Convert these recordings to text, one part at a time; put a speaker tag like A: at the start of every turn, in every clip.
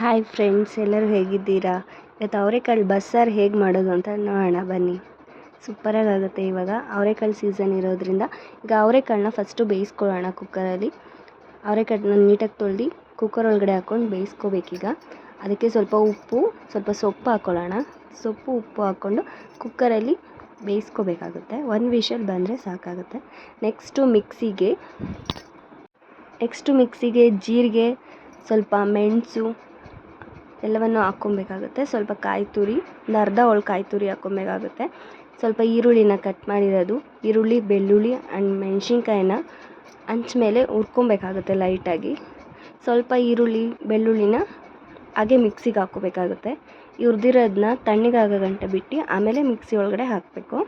A: Hi friends ಎಲ್ಲರೂ ಹೇಗಿದ್ದೀರಾ? ಇವತ್ತು ಅವರೆಕಾಳು ಬಸ್ಸಾರು ಹೇಗೆ ಮಾಡೋದು ಅಂತ ನೋಡೋಣ, ಬನ್ನಿ. ಸೂಪರಾಗಿ ಆಗುತ್ತೆ ಇವಾಗ. ಅವರೆಕಾಳು ಸೀಸನ್ ಇರೋದ್ರಿಂದ ಈಗ ಅವರೆಕಾಳನ್ನ ಫಸ್ಟು ಬೇಯಿಸ್ಕೊಳ್ಳೋಣ ಕುಕ್ಕರಲ್ಲಿ ಅವರೆಕಾಳನ್ನ ನೀಟಾಗಿ ತೊಳ್ದು ಕುಕ್ಕರ್ ಒಳಗಡೆ ಹಾಕ್ಕೊಂಡು ಬೇಯಿಸ್ಕೋಬೇಕೀಗ. ಅದಕ್ಕೆ ಸ್ವಲ್ಪ ಉಪ್ಪು, ಸ್ವಲ್ಪ ಸೊಪ್ಪು ಹಾಕ್ಕೊಳ್ಳೋಣ ಸೊಪ್ಪು, ಉಪ್ಪು ಹಾಕ್ಕೊಂಡು ಕುಕ್ಕರಲ್ಲಿ ಬೇಯಿಸ್ಕೋಬೇಕಾಗುತ್ತೆ. ಒಂದು ವಿಷಲ್ ಬಂದರೆ ಸಾಕಾಗುತ್ತೆ. ನೆಕ್ಸ್ಟು ಮಿಕ್ಸಿಗೆ ನೆಕ್ಸ್ಟು ಮಿಕ್ಸಿಗೆ ಜೀರಿಗೆ, ಸ್ವಲ್ಪ ಮೆಣಸು ಎಲ್ಲವನ್ನು ಹಾಕ್ಕೊಬೇಕಾಗುತ್ತೆ. ಸ್ವಲ್ಪ ಕಾಯಿ ತುರಿ, ಒಂದು ಅರ್ಧ ಹೋಳು ಕಾಯಿ ತುರಿ ಹಾಕ್ಕೊಬೇಕಾಗುತ್ತೆ. ಸ್ವಲ್ಪ ಈರುಳ್ಳಿನ ಕಟ್ ಮಾಡಿರೋದು. ಈರುಳ್ಳಿ, ಬೆಳ್ಳುಳ್ಳಿ ಆ್ಯಂಡ್ ಮೆಣಸಿನ್ಕಾಯಿನ ಹಂಚ್ ಮೇಲೆ ಹುರ್ಕೊಬೇಕಾಗುತ್ತೆ ಲೈಟಾಗಿ ಸ್ವಲ್ಪ ಈರುಳ್ಳಿ, ಬೆಳ್ಳುಳ್ಳಿನ ಹಾಗೆ ಮಿಕ್ಸಿಗೆ ಹಾಕ್ಕೋಬೇಕಾಗುತ್ತೆ. ಈ ಹುರ್ದಿರೋದನ್ನ ತಣ್ಣಗಾಗೋ ಗಂಟೆ ಬಿಟ್ಟು ಆಮೇಲೆ ಮಿಕ್ಸಿ ಒಳಗಡೆ ಹಾಕಬೇಕು.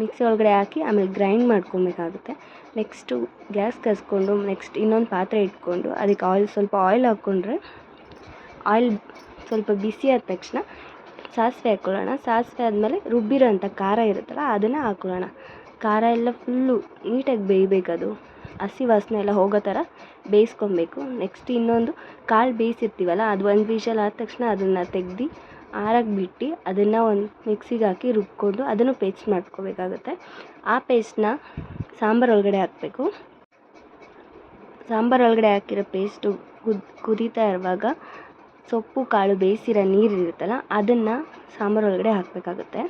A: ಮಿಕ್ಸಿ ಒಳಗಡೆ ಹಾಕಿ ಆಮೇಲೆ ಗ್ರೈಂಡ್ ಮಾಡ್ಕೊಬೇಕಾಗುತ್ತೆ. ನೆಕ್ಸ್ಟು ಗ್ಯಾಸ್ ಕಸ್ಕೊಂಡು ನೆಕ್ಸ್ಟ್ ಇನ್ನೊಂದು ಪಾತ್ರೆ ಇಟ್ಕೊಂಡು, ಅದಕ್ಕೆ ಆಯಿಲ್ ಸ್ವಲ್ಪ ಆಯಿಲ್ ಹಾಕ್ಕೊಂಡ್ರೆ ಆಯಿಲ್ ಸ್ವಲ್ಪ ಬಿಸಿ ಆದ ತಕ್ಷಣ ಸಾಸಿವೆ ಹಾಕ್ಕೊಳ್ಳೋಣ ಸಾಸಿವೆ ಆದಮೇಲೆ ರುಬ್ಬಿರೋಂಥ ಖಾರ ಇರುತ್ತಲ್ಲ, ಅದನ್ನು ಹಾಕ್ಕೊಳ್ಳೋಣ ಖಾರ ಎಲ್ಲ ಫುಲ್ಲು ನೀಟಾಗಿ ಬೇಯಬೇಕದು. ಹಸಿ ವಾಸನೆ ಎಲ್ಲ ಹೋಗೋ ಥರ ಬೇಯಿಸ್ಕೊಬೇಕು. ನೆಕ್ಸ್ಟ್ ಇನ್ನೊಂದು ಕಾಳು ಬೇಯಿಸಿರ್ತೀವಲ್ಲ, ಅದು ಒಂದು ವಿಷಲ್ ಆದ ತಕ್ಷಣ ಅದನ್ನು ತೆಗ್ದು ಆರಕ್ಕೆ ಬಿಟ್ಟು ಅದನ್ನು ಒಂದು ಮಿಕ್ಸಿಗೆ ಹಾಕಿ ರುಬ್ಕೊಂಡು ಅದನ್ನು ಪೇಸ್ಟ್ ಮಾಡ್ಕೋಬೇಕಾಗುತ್ತೆ. ಆ ಪೇಸ್ಟನ್ನ ಸಾಂಬಾರು ಒಳಗಡೆ ಹಾಕಬೇಕು. ಸಾಂಬಾರು ಒಳಗಡೆ ಹಾಕಿರೋ ಪೇಸ್ಟು ಕುದ್, ಕುದೀತಾ ಇರುವಾಗ ಸೊಪ್ಪು, ಕಾಳು ಬೇಯಿಸಿರೋ ನೀರಿರುತ್ತಲ್ಲ, ಅದನ್ನು ಸಾಂಬಾರು ಒಳಗಡೆ ಹಾಕಬೇಕಾಗುತ್ತೆ.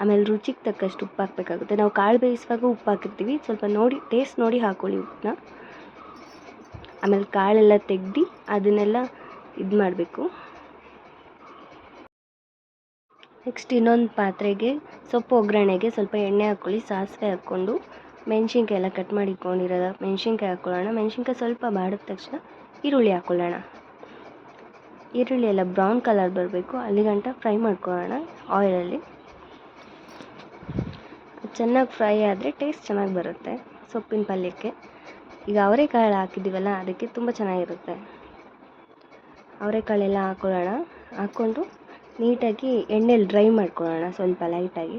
A: ಆಮೇಲೆ ರುಚಿಗೆ ತಕ್ಕಷ್ಟು ಉಪ್ಪು ಹಾಕಬೇಕಾಗುತ್ತೆ. ನಾವು ಕಾಳು ಬೇಯಿಸುವಾಗ ಉಪ್ಪು ಹಾಕಿರ್ತೀವಿ. ಸ್ವಲ್ಪ ನೋಡಿ ಟೇಸ್ಟ್ ನೋಡಿ ಹಾಕ್ಕೊಳ್ಳಿ ಉಪ್ಪನ್ನ. ಆಮೇಲೆ ಕಾಳೆಲ್ಲ ತೆಗ್ದು ಅದನ್ನೆಲ್ಲ ಇದು ಮಾಡಬೇಕು. ನೆಕ್ಸ್ಟ್ ಇನ್ನೊಂದು ಪಾತ್ರೆಗೆ ಸೊಪ್ಪು ಒಗ್ಗರಣೆಗೆ ಸ್ವಲ್ಪ ಎಣ್ಣೆ ಹಾಕ್ಕೊಳ್ಳಿ ಸಾಸಿವೆ ಹಾಕ್ಕೊಂಡು ಮೆಣಸಿನ್ಕಾಯಿ ಎಲ್ಲ ಕಟ್ ಮಾಡಿ ಇಟ್ಕೊಂಡಿರೋದು ಮೆಣಸಿನ್ಕಾಯಿ ಹಾಕ್ಕೊಳ್ಳೋಣ ಮೆಣಸಿನ್ಕಾಯಿ ಸ್ವಲ್ಪ ಬಾಡಿದ ತಕ್ಷಣ ಈರುಳ್ಳಿ ಹಾಕ್ಕೊಳ್ಳೋಣ ಈರುಳ್ಳಿ ಎಲ್ಲ ಬ್ರೌನ್ ಕಲರ್ ಬರಬೇಕು. ಅಲ್ಲಿಗಂಟ ಫ್ರೈ ಮಾಡ್ಕೊಳ್ಳೋಣ ಆಯಿಲಲ್ಲಿ. ಚೆನ್ನಾಗಿ ಫ್ರೈ ಆದರೆ ಟೇಸ್ಟ್ ಚೆನ್ನಾಗಿ ಬರುತ್ತೆ ಸೊಪ್ಪಿನ ಪಲ್ಯಕ್ಕೆ. ಈಗ ಅವರೆಕಾಳು ಹಾಕಿದ್ದೀವಲ್ಲ, ಅದಕ್ಕೆ ತುಂಬ ಚೆನ್ನಾಗಿರುತ್ತೆ. ಅವರೆಕಾಳೆಲ್ಲ ಹಾಕ್ಕೊಳ್ಳೋಣ ಹಾಕ್ಕೊಂಡು ನೀಟಾಗಿ ಎಣ್ಣೆಲಿ ಡ್ರೈ ಮಾಡ್ಕೊಳ್ಳೋಣ ಸ್ವಲ್ಪ ಲೈಟಾಗಿ.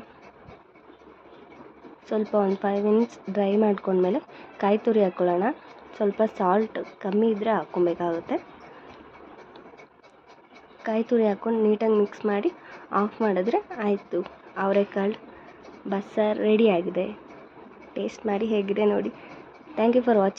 A: ಸ್ವಲ್ಪ ಒಂದು ಫೈವ್ ಮಿನಿಟ್ಸ್ ಡ್ರೈ ಮಾಡ್ಕೊಂಡ್ಮೇಲೆ ಕಾಯಿ ತುರಿ ಹಾಕ್ಕೊಳ್ಳೋಣ ಸ್ವಲ್ಪ ಸಾಲ್ಟ್ ಕಮ್ಮಿ ಇದ್ದರೆ ಹಾಕ್ಕೊಬೇಕಾಗುತ್ತೆ. ಕಾಯಿ ತುರಿ ಹಾಕ್ಕೊಂಡು ನೀಟಾಗಿ ಮಿಕ್ಸ್ ಮಾಡಿ ಆಫ್ ಮಾಡಿದ್ರೆ ಆಯಿತು. ಅವರೆಕಾಳು ಬಸ್ಸಾರು ರೆಡಿಯಾಗಿದೆ ಟೇಸ್ಟ್ ಮಾಡಿ ಹೇಗಿದೆ ನೋಡಿ. Thank you for watching